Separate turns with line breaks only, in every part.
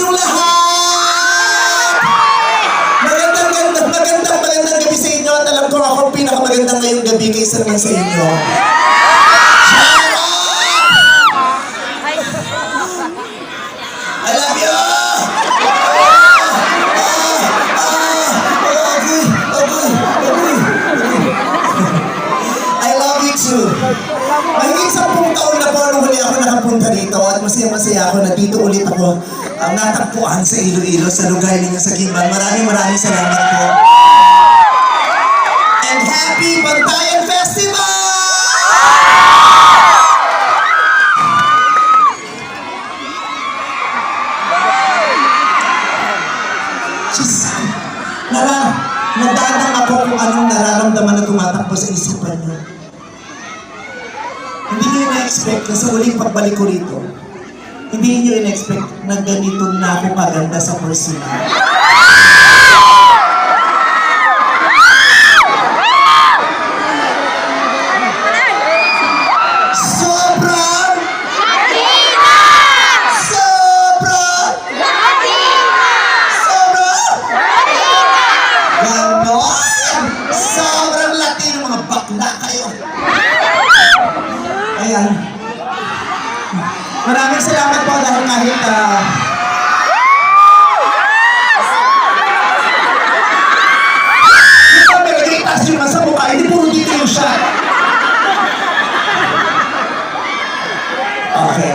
kayong lahat! Magandang, magandang, magandang, magandang gabi sa inyo at alam ko ako ang pinakamagandang ngayong gabi kaysa naman sa inyo. Nakapunta dito at masaya-masaya ako na dito ulit ako ang natagpuan sa Iloilo sa lugar ninyo sa Kimban. Maraming maraming salamat po. And happy Bantayan Festival! Diyos nara, nadadang ako kung anong nararamdaman na tumatakbo sa isipan niyo. Na-expect na sa pagbalik ko rito, hindi niyo in-expect na ganito na ako maganda sa personal. Sobrang! Sobrang Latino mga bakla kayo. Ayan. Maraming salamat po dahil kahit ah, shot. Okay.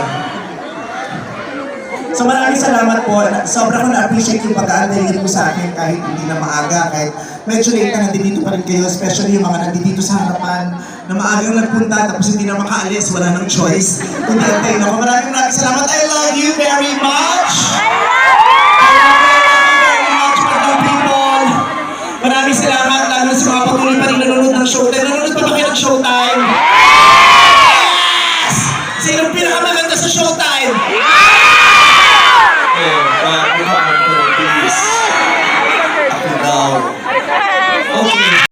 So maraming salamat po. Sobra ko na-appreciate yung pag-aantay po sa akin kahit hindi na maaga, kahit medyo late na nandito pa rin kayo, especially yung mga nandito sa harapan na maagang nagpunta tapos hindi na makaalis, wala nang choice. Kundi antayin ako. Maraming maraming salamat. I love you very much! I love you! I love you very much, people! Maraming salamat lalo sa mga patuloy pa rin nanonood ng showtime. Nanonood pa ba kayo ng showtime? Yes! Sinong pinakamaganda sa showtime? Yes!